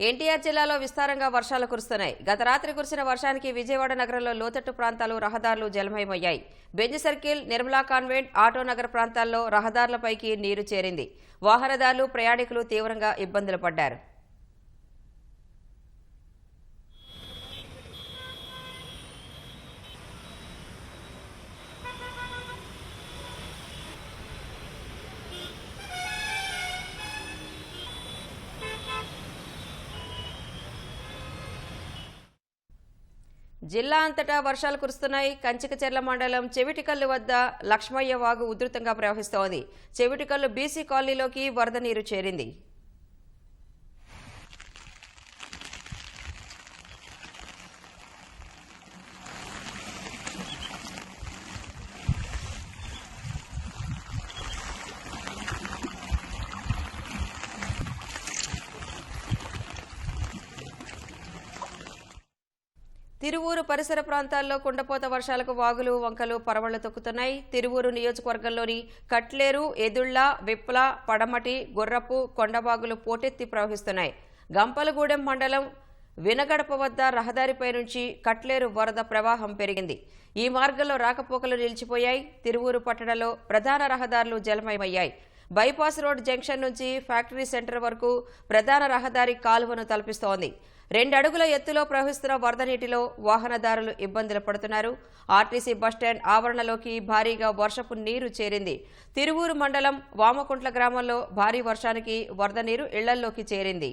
ఎన్టీఆర్ జిల్లాలో విస్తారంగా వర్షాలు కురుస్తున్నాయి. గత రాత్రి కురిసిన వర్షానికి విజయవాడ నగరంలో లోతట్టు ప్రాంతాలు రహదారులు జలమయమయ్యాయి. Benz circle Nirmala convent auto నగర ప్రాంతాల్లో రహదారులపైకి నీరు చేరింది. వాహనదారులు ప్రయాణికులు తీవ్రంగా ఇబ్బందులు పడ్డారు. జిల్లా అంతటా వర్షాలు కురుస్తున్నాయి. కంచికచెర్ల మండలం చెవిటికల్లు వద్ద లక్ష్మయ్య వాగు ఉధృతంగా ప్రవహిస్తోంది. చెవిటికల్లు బీసీ కాలనీలోకి వరద నీరు చేరింది. తిరువూరు పరిసర ప్రాంతాల్లో కుండపోత వర్షాలకు వాగులు వంకలు పరవళ్ళు తొక్కుతున్నాయి. తిరువూరు నియోజకవర్గంలోని కట్లేరు ఎదుళ్ళ విప్ల పడమటి గుర్రపు కొండవాగులు పోటెత్తి ప్రవహిస్తున్నాయి. గంపలగూడెం మండలం వినగడప వద్ద రహదారిపై నుంచి కట్లేరు వరద ప్రవాహం పెరిగింది. ఈ మార్గంలో రాకపోకలు నిలిచిపోయాయి. తిరువూరు పట్టణంలో ప్రధాన రహదారులు జలమయమయ్యాయి. బైపాస్ రోడ్ జంక్షన్ నుంచి ఫ్యాక్టరీ సెంటర్ వరకు ప్రధాన రహదారి కాలువను తలపిస్తోంది. రెండు అడుగుల ఎత్తులో ప్రవహిస్తున్న వరద నీటిలో వాహనదారులు ఇబ్బందులు పడుతున్నారు. ఆర్టీసీ బస్టాండ్ ఆవరణలోకి భారీగా వర్షపు నీరు చేరింది. తిరువూరు మండలం వామకుంట్ల గ్రామంలో భారీ వర్షానికి వరద నీరు ఇళ్ళల్లోకి చేరింది.